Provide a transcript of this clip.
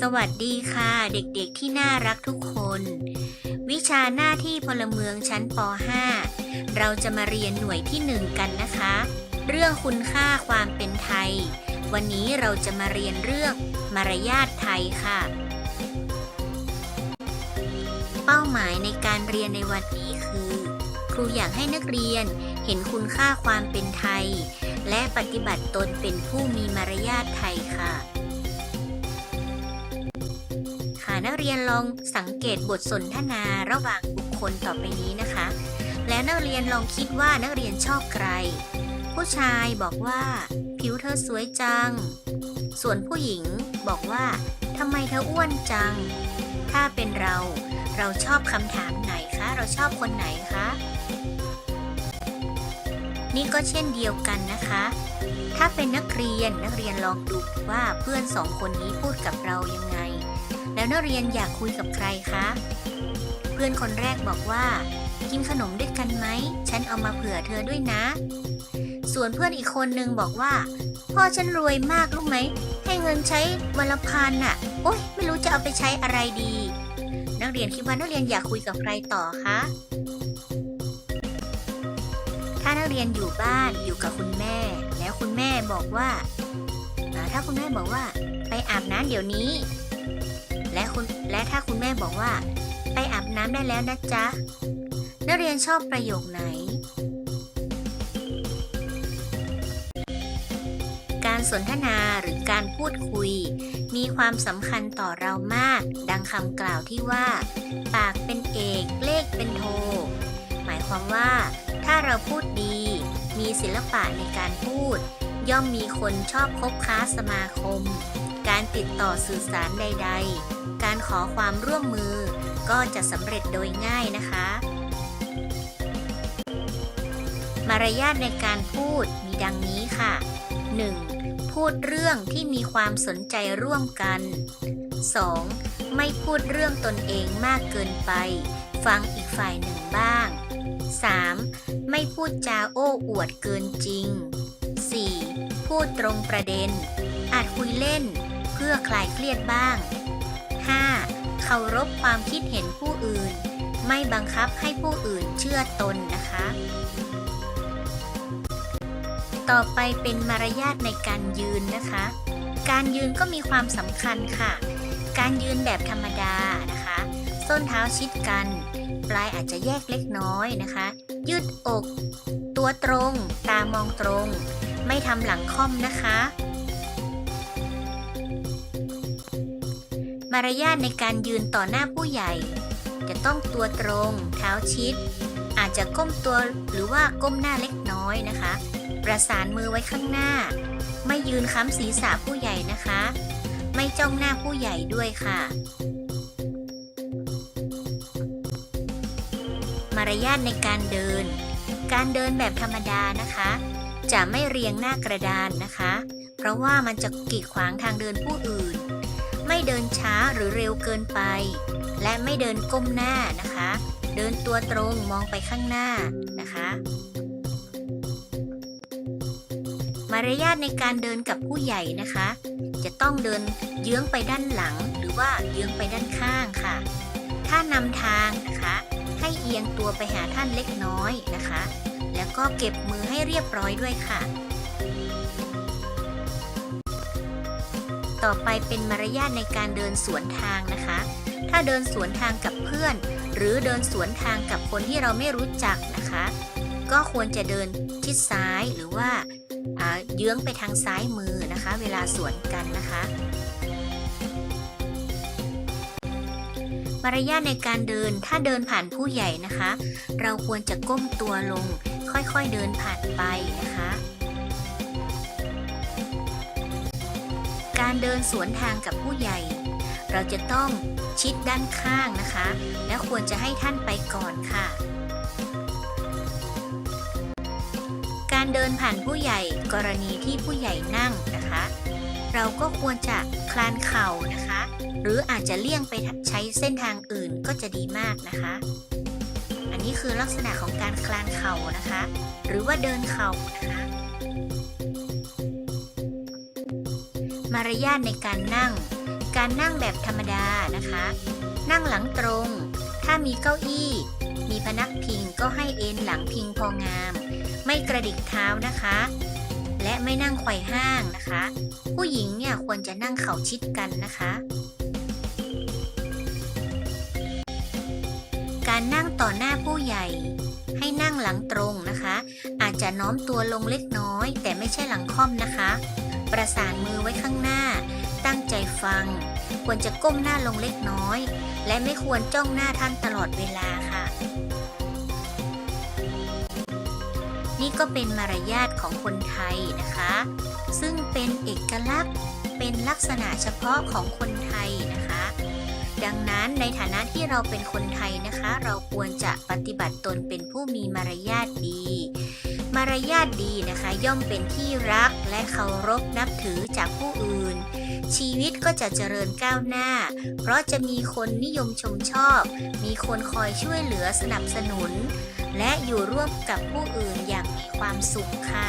สวัสดีค่ะ เด็กๆที่น่ารักทุกคน วิชาหน้าที่พลเมืองชั้นป .5 เราจะมาเรียนหน่วยที่ 1 กันนะคะ เรื่องคุณค่าความเป็นไทย วันนี้เราจะมาเรียนเรื่องมารยาทไทยค่ะ เป้าหมายในการเรียนในวันนี้คือ ครูอยากให้นักเรียนเห็นคุณค่าความเป็นไทย และปฏิบัติตนเป็นผู้มีมารยาทไทยค่ะ นักเรียนลองสังเกตบทสนทนาระหว่างบุคคลต่อไปนี้นะคะ แล้วนักเรียนลองคิดว่านักเรียนชอบใคร ผู้ชายบอกว่า ผิวเธอสวยจัง ส่วนผู้หญิงบอกว่าทำไมเธออ้วนจัง ถ้าเป็นเราเราชอบคำถามไหนคะ เราชอบคนไหนคะ นี่ก็เช่นเดียวกันนะคะ ถ้าเป็นนักเรียนนักเรียนลองดูว่าเพื่อนสองคนนี้พูดกับเรายังไง แล้วนักเรียนอยากคุยกับใครคะ เพื่อนคนแรกบอกว่า กินขนมด้วยกันไหม ฉันเอามาเผื่อเธอด้วยนะ ส่วนเพื่อนอีกคนนึงบอกว่า พ่อฉันรวยมากรู้ไหม ให้เงินใช้วันละพันน่ะ โอ๊ย ไม่รู้จะเอาไปใช้อะไรดี นักเรียนคิดว่านักเรียนอยากคุยกับใครต่อคะ ถ้านักเรียนอยู่บ้านอยู่กับคุณแม่ แล้วคุณแม่บอกว่าอ่าถ้าคุณแม่บอกว่า ไปอาบน้ำเดี๋ยวนี้ และคุณและถ้าคุณแม่บอกว่า ไปอาบน้ำได้แล้วนะจ๊ะ นักเรียนชอบประโยคไหน การสนทนาหรือการพูดคุย มีความสำคัญต่อเรามาก ดังคำกล่าวที่ว่า ปากเป็นเอกเลขเป็นโท หมายความว่า ถ้าเราพูดดี มีศิลปะในการพูด ย่อมมีคนชอบคบค้าสมาคม การติดต่อสื่อสารใด ๆ การขอความร่วมมือ ก็จะสำเร็จโดยง่ายนะคะ มารยาทในการพูดมีดังนี้ค่ะ 1. พูดเรื่องที่มีความสนใจร่วมกัน 2. ไม่พูดเรื่องตนเองมากเกินไป ฟังอีกฝ่ายหนึ่งบ้าง 3. ไม่พูดจาโอ้อวดเกินจริง 4. พูดตรงประเด็น อาจคุยเล่น พื่อคลายเครียดบ้าง 5. เคารพความคิดเห็นผู้อื่น ไม่บังคับให้ผู้อื่นเชื่อตนนะคะ ต่อไปเป็นมารยาทในการยืนนะคะ การยืนก็มีความสำคัญค่ะ การยืนแบบธรรมดานะคะ ส้นเท้าชิดกัน ปลายอาจจะแยกเล็กน้อยนะคะ ยืดอก ตัวตรง ตามองตรง ไม่ทำหลังค่อมนะคะ มารยาทในการยืนต่อหน้าผู้ใหญ่ จะต้องตัวตรงเท้าชิด อาจจะก้มตัวหรือว่าก้มหน้าเล็กน้อยนะคะ ประสานมือไว้ข้างหน้า ไม่ยืนค้ำศีรษะผู้ใหญ่นะคะ ไม่จ้องหน้าผู้ใหญ่ด้วยค่ะ มารยาทในการเดิน การเดินแบบธรรมดานะคะ จะไม่เรียงหน้ากระดานนะคะ เพราะว่ามันจะกีดขวางทางเดินผู้อื่น ไม่เดินช้าหรือเร็วเกินไป และไม่เดินก้มหน้านะคะ เดินตัวตรงมองไปข้างหน้านะคะ มารยาทในการเดินกับผู้ใหญ่นะคะ จะต้องเดินเยื้องไปด้านหลัง หรือว่าเยื้องไปด้านข้างค่ะ ถ้านำทางนะคะ ให้เอียงตัวไปหาท่านเล็กน้อยนะคะ แล้วก็เก็บมือให้เรียบร้อยด้วยค่ะ ต่อไปเป็นมารยาทในการเดินสวนทางนะคะ ถ้าเดินสวนทางกับเพื่อน หรือเดินสวนทางกับคนที่เราไม่รู้จักนะคะ ก็ควรจะเดินชิดซ้ายหรือว่าอ่าเยื้องไปทางซ้ายมือนะคะ เวลาสวนกันนะคะ มารยาทในการเดินถ้าเดินผ่านผู้ใหญ่นะคะ เราควรจะก้มตัวลงค่อยๆเดินผ่านไปนะคะ การเดินสวนทางกับผู้ใหญ่ เราจะต้องชิดด้านข้างนะคะ และควรจะให้ท่านไปก่อนค่ะ การเดินผ่านผู้ใหญ่กรณีที่ผู้ใหญ่นั่งนะคะ เราก็ควรจะคลานเข่านะคะ หรืออาจจะเลี่ยงไปใช้เส้นทางอื่นก็จะดีมากนะคะ อันนี้คือลักษณะของการคลานเข่านะคะ หรือว่าเดินเข่านะคะ มารยาทในการนั่ง การนั่งแบบธรรมดานะคะ นั่งหลังตรง ถ้ามีเก้าอี้ มีพนักพิงก็ให้เอนหลังพิงพองาม ไม่กระดิกเท้านะคะ และไม่นั่งไขว่ห้างนะคะ ผู้หญิงเนี่ยควรจะนั่งเข่าชิดกันนะคะ การนั่งต่อหน้าผู้ใหญ่ให้นั่งหลังตรงนะคะ อาจจะน้อมตัวลงเล็กน้อย แต่ไม่ใช่หลังค่อมนะคะ ประสานมือไว้ข้างหน้า ตั้งใจฟัง ควรจะก้มหน้าลงเล็กน้อย และไม่ควรจ้องหน้าท่านตลอดเวลาค่ะ นี่ก็เป็นมารยาทของคนไทยนะคะ ซึ่งเป็นเอกลักษณ์เป็นลักษณะเฉพาะของคนไทยนะคะ ดังนั้นในฐานะที่เราเป็นคนไทยนะคะ เราควรจะปฏิบัติตนเป็นผู้มีมารยาทดี มารยาทดีนะคะย่อมเป็นที่รักและเคารพนับถือจากผู้อื่น ชีวิตก็จะเจริญก้าวหน้า เพราะจะมีคนนิยมชมชอบ มีคนคอยช่วยเหลือสนับสนุน และอยู่ร่วมกับผู้อื่นอย่างมีความสุขค่ะ